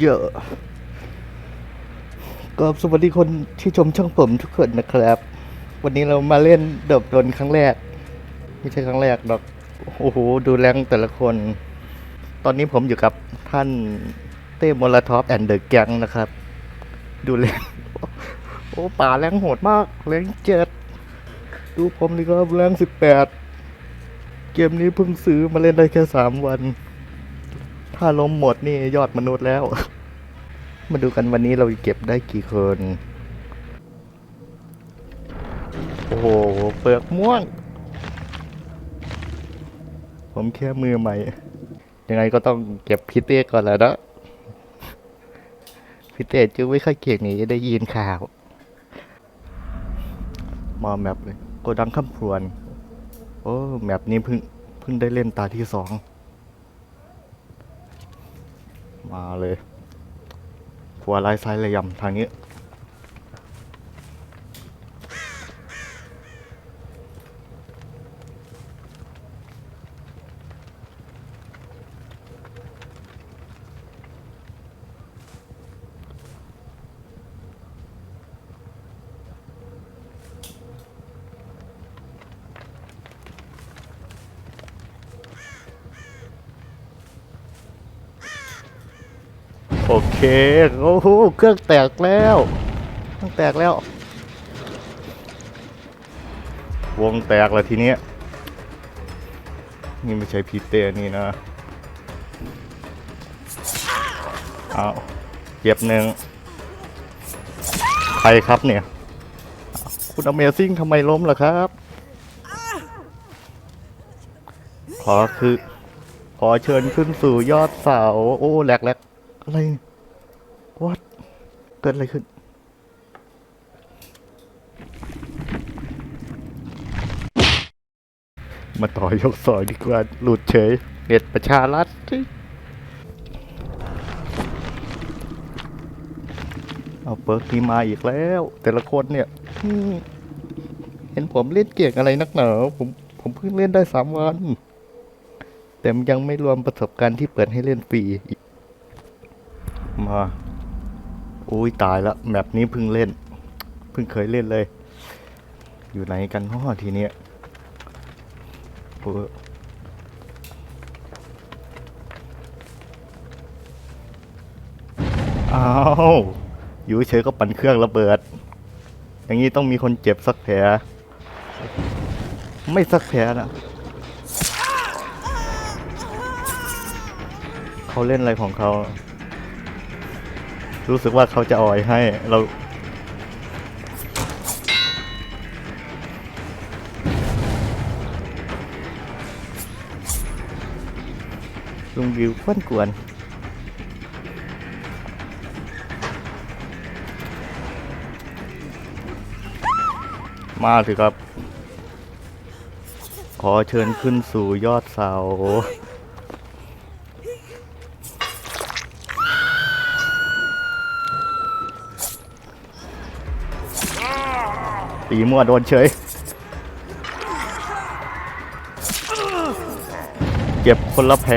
เยอะก็สวัสดีคนที่ชมช่องผมทุกคนนะครับ วันนี้เรามาเล่นเดบดนครั้งแรก ไม่ใช่ครั้งแรกหรอกโอ้โหดูแรงแต่ละคน ตอนนี้ผมอยู่กับท่านเต้มอลท็อฟแอนเดอร์แกงนะครับ ดูแรงโอ้ป่าแรงโหดมากแรงเจ็ดดูผมดีครับแรงสิบแปดเกมนี้เพิ่งซื้อมาเล่นได้แค่สามวัน ถ้าล้มหมดนี่ยอดมนุษย์แล้ว มาดูกันวันนี้เราเก็บได้กี่คน โอ้โห เปลือกม่วง ผมแค่มือใหม่ ยังไงก็ต้องเก็บพิเต้ก่อนแหล้วนะพิเต้จึงไม่ค่อยเก่งนี่ได้ยินข่าวมาแมปเลยโกดังข้ามพรวน โอ้ แมปนี้เพิ่งเพิ่งได้เล่นตาที่สอง มาเลยผัวลายไซ้ายระยำทางนี้ โอเค โอ้โห เครื่องแตกแล้ว เครื่องแตกแล้ว วงแตกแล้วทีเนี้ย นี่ไม่ใช่พีเตอร์นี่นะเอาเก็บหนึ่งใครครับเนี่ย คุณอเมซิ่งทำไมล้มล่ะครับ ขอคือ ขอเชิญขึ้นสู่ยอดเสา โอ้แหลกแหลก อะไรวัดเกิดอะไรขึ้น มาต่อยกสอยดีกว่า หลุดเฉยเน็ตประชารัฐสิเอาเปิร์กนี้มาอีกแล้ว แต่ละคนเนี่ย เห็นผมเล่นเก่งอะไรนักหนาผมผมเพิ่งเล่นได้สามวัน แต่ยังไม่รวมประสบการณ์ที่เปิดให้เล่นฟรีอีก มาอุ้ยตายแล้วแมปนี้เพิ่งเล่น เพิ่งเคยเล่นเลย อยู่ไหนกันพ่อทีเนี้ยโอ้อ้าวอยู่เฉยก็ปั่นเครื่องระเบิด อย่างนี้ต้องมีคนเจ็บสักแผล ไม่สักแผลนะเขาเล่นอะไรของเขา รู้สึกว่าเขาจะอ่อยให้เราลุงวิวควนกวนมาสิครับ ขอเชิญขึ้นสู่ยอดเสา ตีมั่วโดนเฉยเก็บคนละแผล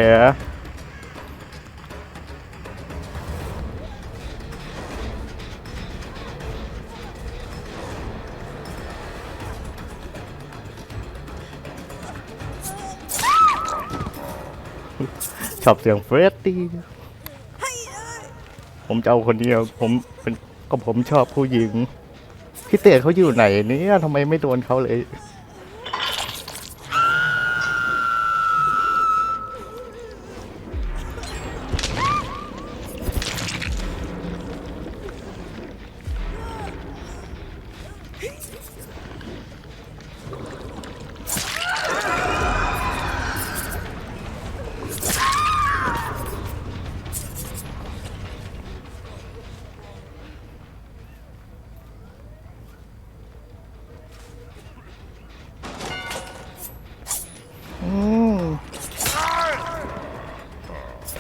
ชอบเสียงเฟรดดี้ผมจะเอาคนเดียวผมเป็นก็ผมชอบผู้หญิง พี่เต๋อเขาอยู่ไหนเนี่ยทำไมไม่โดนเขาเลย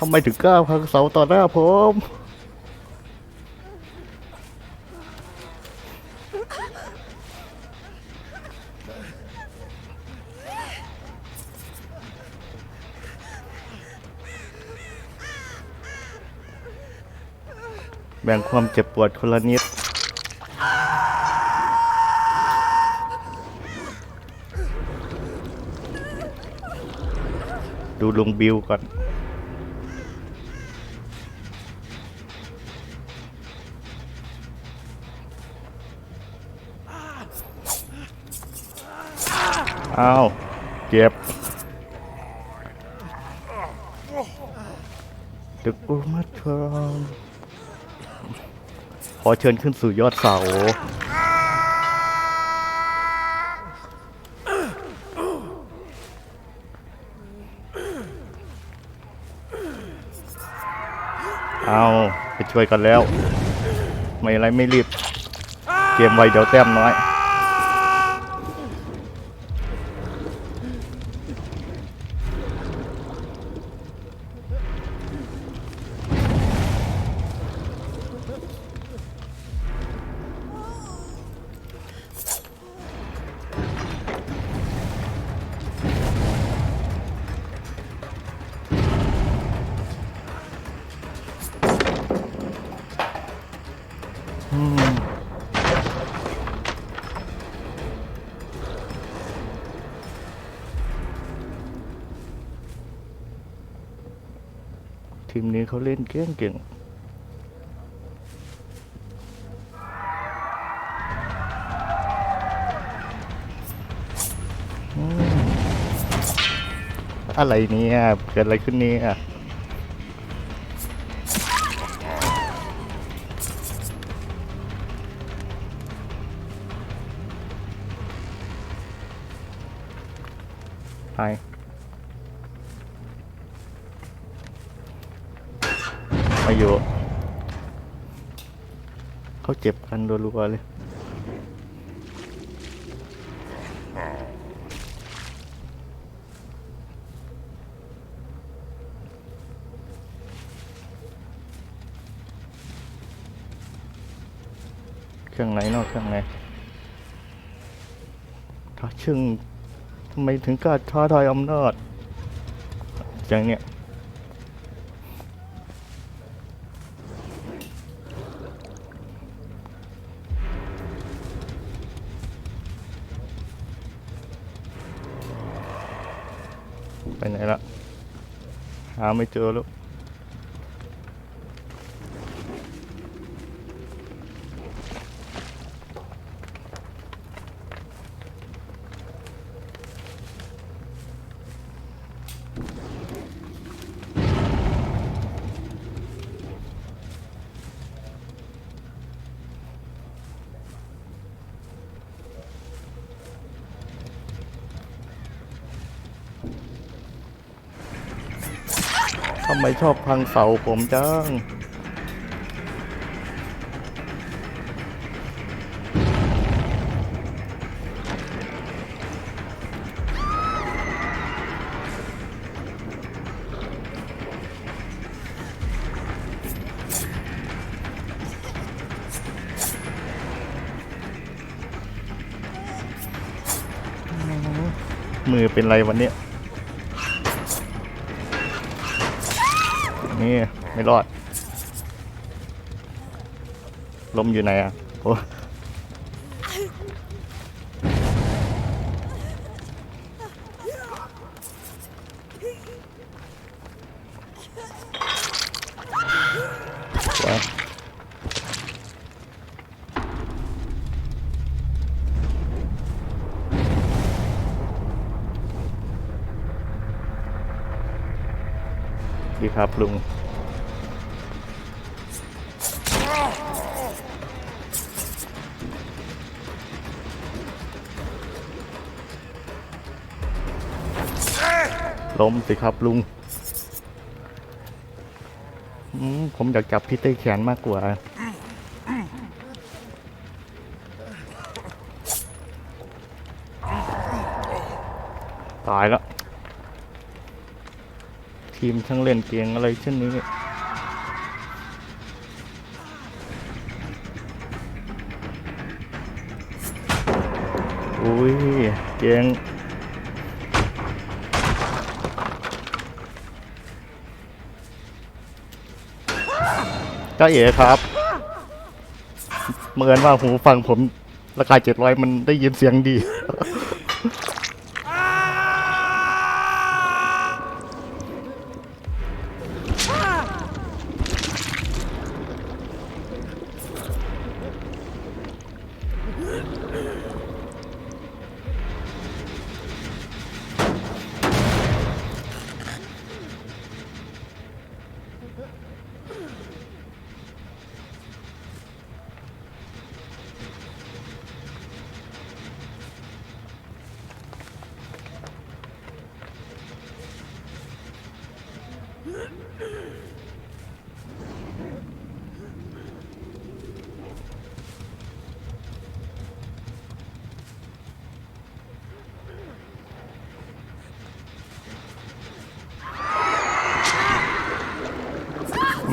ำไมถึงกล้าพังเสาต่อหน้าผมแบ่งความเจ็บปวดคนละนิด ดูลุงบิวก่อน อ้าวเจ็บตึกอุมาทองขอเชิญขึ้นสู่ยอดเสาเอาไปช่วยกันแล้ว ไม่อะไรไม่รีบ เกมไวเดี๋ยวแต้มน้อย ทีมนี้เขาเล่นเก่งเก่งอะไรเนี่ย เกิดอะไรขึ้นเนี่ยไป มาอยู่ เขาเจ็บกันรัวๆเลยเครื่องไหนนอกเครื่องไหนท้าชึ่งทำไมถึงกล้าท้าทายอำนาจอย่างเนี้ย ไปไหนละหาไม่เจอแล้วำไมชอบพังเสาผมจังมือเป็นไรวันนี้ นี่ไม่รอด ลมอยู่ไหนอะโอ้ ดีครับลุง ล้มสิครับลุง ผมอยากจับพี่เต้แขนมากกว่าตายแล้ว ทีมช่างเล่นเกียงอะไรเช่นนี้อุ้ยเกียงจ้าเอ๋ครับเมื่อนว่าหูฟังผมราคาเจ็ดร้อยมันได้ยินเสียงดี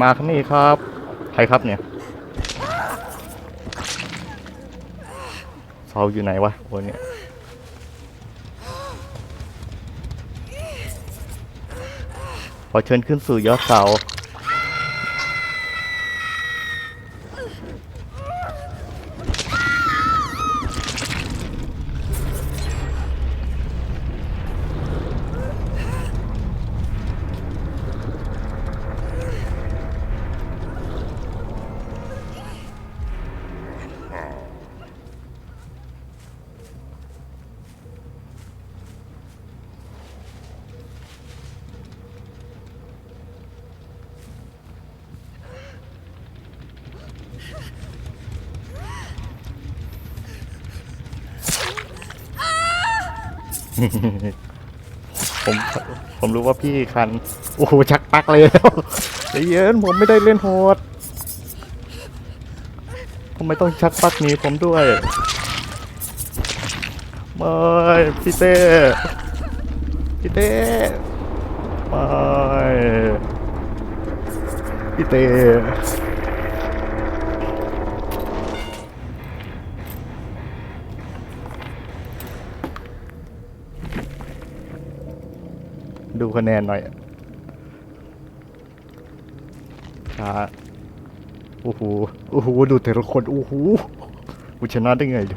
มาครับนี่ครับ ใครครับเนี่ยเสาอยู่ไหนวะโอ้เนี่ยขอเชิญขึ้นสู่ยอดเสา ผมผมรู้ว่าพี่คัน โอ้โหชักปักเลยแล้วใจเย็นผมไม่ได้เล่นโหดทำไมต้องชักปักหนีผมด้วยไม่พี่เต้พี่เต้ไม่พี่เต้ ดูคะแนนหน่อยช้าโอ้โหโอ้โหดูแต่ละคนโอ้โหกูชนะได้ไงดู